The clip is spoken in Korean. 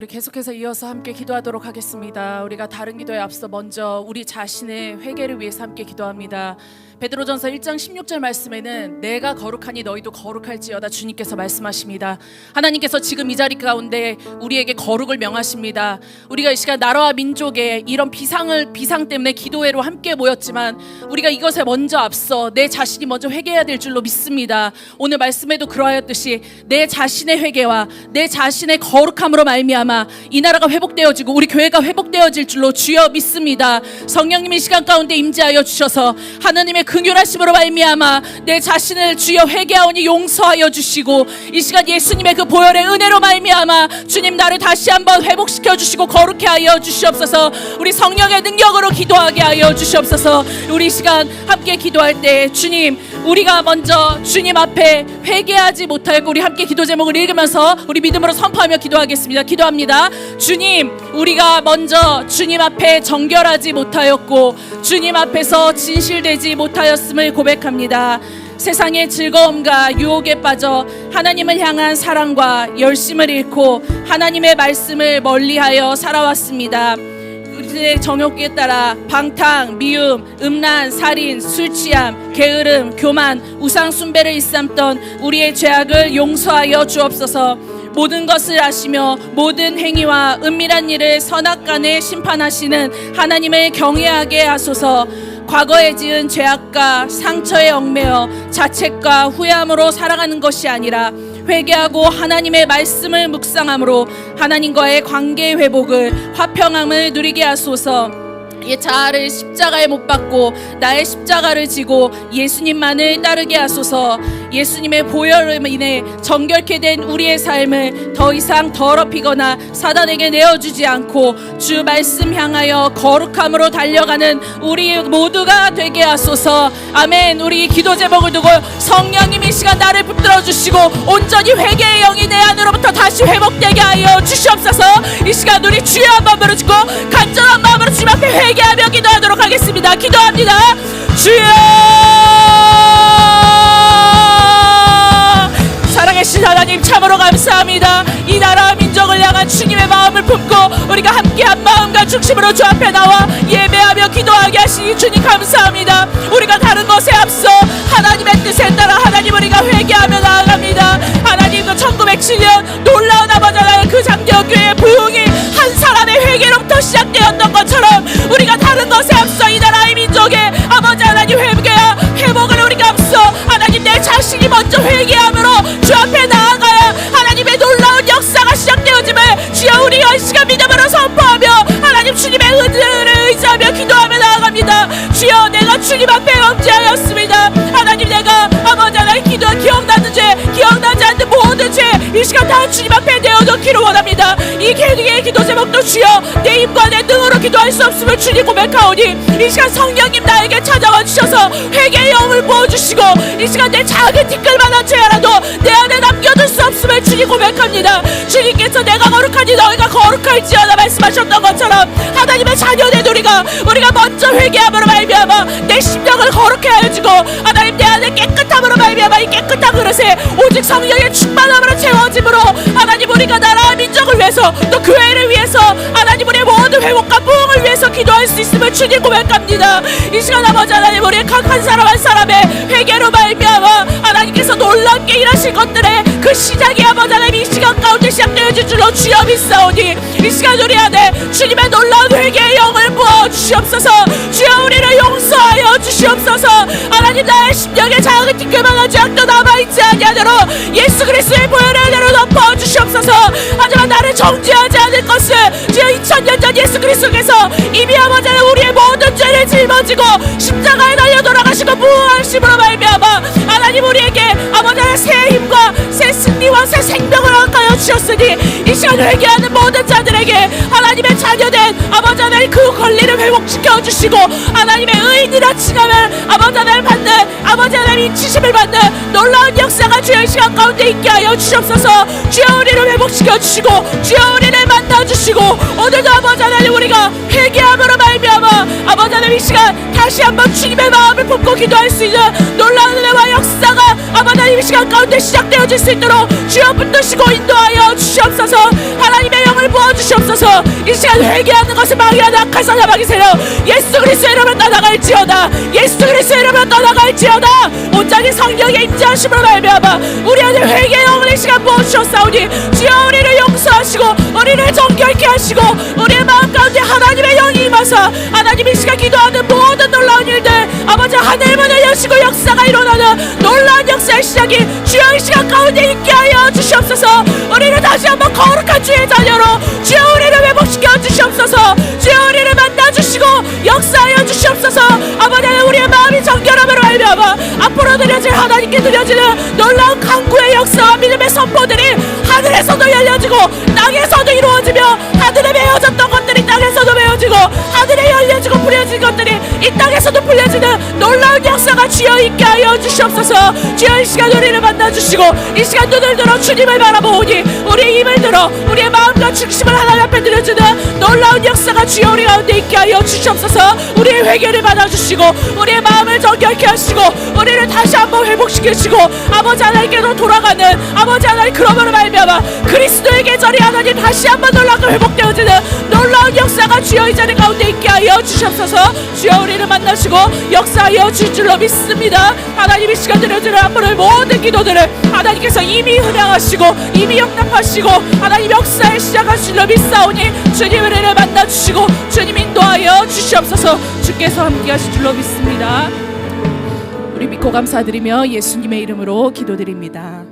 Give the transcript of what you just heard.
우리 계속해서 이어서 함께 기도하도록 하겠습니다. 우리가 다른 기도에 앞서 먼저 우리 자신의 회개를 위해서 함께 기도합니다. 베드로전서 1장 16절 말씀에는 내가 거룩하니 너희도 거룩할지어다 주님께서 말씀하십니다. 하나님께서 지금 이 자리 가운데 우리에게 거룩을 명하십니다. 우리가 이 시간 나라와 민족의 이런 비상을 비상 때문에 기도회로 함께 모였지만 우리가 이것에 먼저 앞서 내 자신이 먼저 회개해야 될 줄로 믿습니다. 오늘 말씀에도 그러하였듯이 내 자신의 회개와 내 자신의 거룩함으로 말미암아 이 나라가 회복되어지고 우리 교회가 회복되어질 줄로 주여 믿습니다. 성령님이 시간 가운데 임재하여 주셔서 하나님의 긍휼하심으로 말미암아 내 자신을 주여 회개하오니 용서하여 주시고 이 시간 예수님의 그 보혈의 은혜로 말미암아 주님 나를 다시 한번 회복시켜 주시고 거룩해 하여 주시옵소서. 우리 성령의 능력으로 기도하게 하여 주시옵소서. 우리 이 시간 함께 기도할 때 주님 우리가 먼저 주님 앞에 회개하지 못하였고 우리 함께 기도 제목을 읽으면서 우리 믿음으로 선포하며 기도하겠습니다. 기도합니다. 주님, 우리가 먼저 주님 앞에 정결하지 못하였고 주님 앞에서 진실되지 못하였음을 고백합니다. 세상의 즐거움과 유혹에 빠져 하나님을 향한 사랑과 열심을 잃고 하나님의 말씀을 멀리하여 살아왔습니다. 우리의 정욕에 따라 방탕, 미움, 음란, 살인, 술 취함, 게으름, 교만, 우상 숭배를 일삼던 우리의 죄악을 용서하여 주옵소서. 모든 것을 아시며 모든 행위와 은밀한 일을 선악간에 심판하시는 하나님을 경외하게 하소서. 과거에 지은 죄악과 상처에 얽매여 자책과 후회함으로 살아가는 것이 아니라 회개하고 하나님의 말씀을 묵상함으로 하나님과의 관계 회복을 화평함을 누리게 하소서. 이 자아를 십자가에 못 박고 나의 십자가를 지고 예수님만을 따르게 하소서. 예수님의 보혈로 인해 정결케 된 우리의 삶을 더 이상 더럽히거나 사단에게 내어주지 않고 주 말씀 향하여 거룩함으로 달려가는 우리 모두가 되게 하소서. 아멘. 우리 기도 제목을 두고 성령님 이 시간 나를 붙들어 주시고 온전히 회개의 영이 내 안으로부터 다시 회복되게 하여 주시옵소서. 이 시간 우리 한 마음으로 짓고 간절한 마음으로 주님 앞에 회개하며 기도하도록 하겠습니다. 기도합니다. 주여 주님의 마음을 품고 우리가 함께 한 마음과 중심으로 주 앞에 나와 예배하며 기도하게 하시니 주님 감사합니다. 우리가 다른 것에 앞서 하나님의 뜻에 따라 하나님 우리가 회개하며 나아갑니다. 하나님 그 1907년 놀라운 아버 이 시간 다 주님 앞에 내어놓기를 원합니다. 이 개인의 기도 제목도 주여 내 힘과 내 능으로 기도할 수 없음을 주님 고백하오니 이 시간 성령님 나에게 찾아와 주셔서 회개의 영을 부어주시고 이 시간 내 작은 티끌만한 죄라도 내 안에 남겨둘 수 없음을 주님 고백합니다. 주님께서 내가 거룩하니 너희가 거룩할지어다 말씀하셨던 것처럼 하나님의 자녀된 우리가 우리가 먼저 회개함으로 말미암아 내 심령을 거룩해 하여 주고 하나님 내 안에 깨끗함으로 말미암아 이 깨끗한 그릇에 오직 성령의 충만함으로 채워짐으로 하나님 우리가 나라와 민족을 위해서 또 교회를 위해서 하나님 우리의 모든 회복과 위해서 기도할 수 있음을 주님 고백합니다. 이 시간 아버지 하나님 우리의 각한 사람 한 사람의 회개로 말미암아 하나님께서 놀랍게 일하실 것들의 그 시작이 아버지 하나님 이 시간 가운데 시작되어질 줄로 주여 믿사오니 이 시간 우리 안에 주님의 놀라운 회개의 영을 부어 주시옵소서. 주여 우리를 용서하여 주시옵소서. 하나님 나의 심령에 작은 티끌만한 죄악도 남아있지 아니하도록 예수 그리스도의 보혈의 은혜로 주시옵소서 하지만 나를 정죄하지 않을 것을 주여 2000년 전 예수 그리스도께서 이미 아버지 하나님 우리의 모든 죄를 짊어지고 십자가에 달려 돌아가시고 부활하심으로 말미암아 하나님 우리에게 아버지 하나님 새 힘과 새 승리와 새 생명을 허락하여 주셨으니 이 시간 회개하는 모든 자들에게 하나님의 자녀된 아버지 하나님 그 권리를 회복시켜 주시고 하나님의 의인이라 칭함을 아버지 하나님 받는 아버지 하나님 인치심을 받는 놀라운 역사가 이 시간 가운데 있게 하여 주시옵소서. 주여 우리를 회복시켜 주시고 주여 우리를 만나 주시고 오늘도 아버지 하나님 우리가 회개함으로 말미암아 아버지 하나님 이 시간 다시 한번 주님의 마음을 품고 기도할 수 있는 놀라운 은혜와 역사가 아마 하나님 이 시간 가운데 시작되어질 수 있도록 주여 붙드시고 인도하여 주시옵소서. 하나님의 영을 부어주시옵소서. 이 시간 회개하는 것을 악한 사자마귀 세력 예수 그리스도의 이름으로 떠나갈지어다. 예수 그리스도의 이름으로 떠나갈지어다 온전히 성령의 임재하심으로 말미암아 우리 안에 회개의 이 시간 부어주셨사오니 주여 우리를 용서하시고 우리를 정결케 하시고 우리의 마음 가운데 하나님의 영이 임하사 하나님이 이 시간 기도하는 모든 놀라운 일들 아버지 하늘 문을 여시고 역사가 일어나는 놀라운 역사의 시작이 주여 이 시간 가운데 있게 하여 주시옵소서. 우리를 다시 한번 거룩한 주의 자녀로 주여 우리를 회복시켜 주시옵소서. 주여 우리를 만나주시고 역사하 우리의 마음이 정결함으로 알며봐 앞으로 드려질 하나님께 드려지는 놀라운 강구의 역사와 믿음의 선포들이 하늘에서도 열려지고 땅에서도 이루어지며 하늘에 메어졌던 것들이 땅에서도 메어지고 하늘에 열려지고 부려진 것들이 이 땅에서도 풀려지는 놀라운 역사가 주여 있게 하여 주시옵소서. 주여 이 시간 우리를 만나주시고 이 시간 눈을 들어 주님을 바라보니 우리의 힘을 들어 우리의 마음과 중심을 하나님 앞에 드려주는 놀라운 역사가 주여 우리 가운데 있게 하여 주시옵소서. 우리의 회개를 받아주시고 우리의 마음을 정결케 하시고 우리를 다시 한번 회복시키시고 아버지 하나님께로 돌아가는 아버지 하나님 그러므로 말미암아 그리스도의 계절이 하나님 다시 한번 놀랍게 회복되어지는 놀라운 역사가 주여 이 자리 가운데 있게 하여 주시옵소서. 주여 우리를 만나시고 역사하여 주실 줄로 믿습니다. 하나님 이 시간 드려주는 앞으로의 모든 기도들을 하나님께서 이미 흔양하시고 이미 영납하시고 하나님 역사의 시작하실 줄로 믿사오니 주님 은혜를 만나주시고 주님 인도하여 주시옵소서. 주께서 함께 하실 줄로 믿습니다. 우리 믿고 감사드리며 예수님의 이름으로 기도드립니다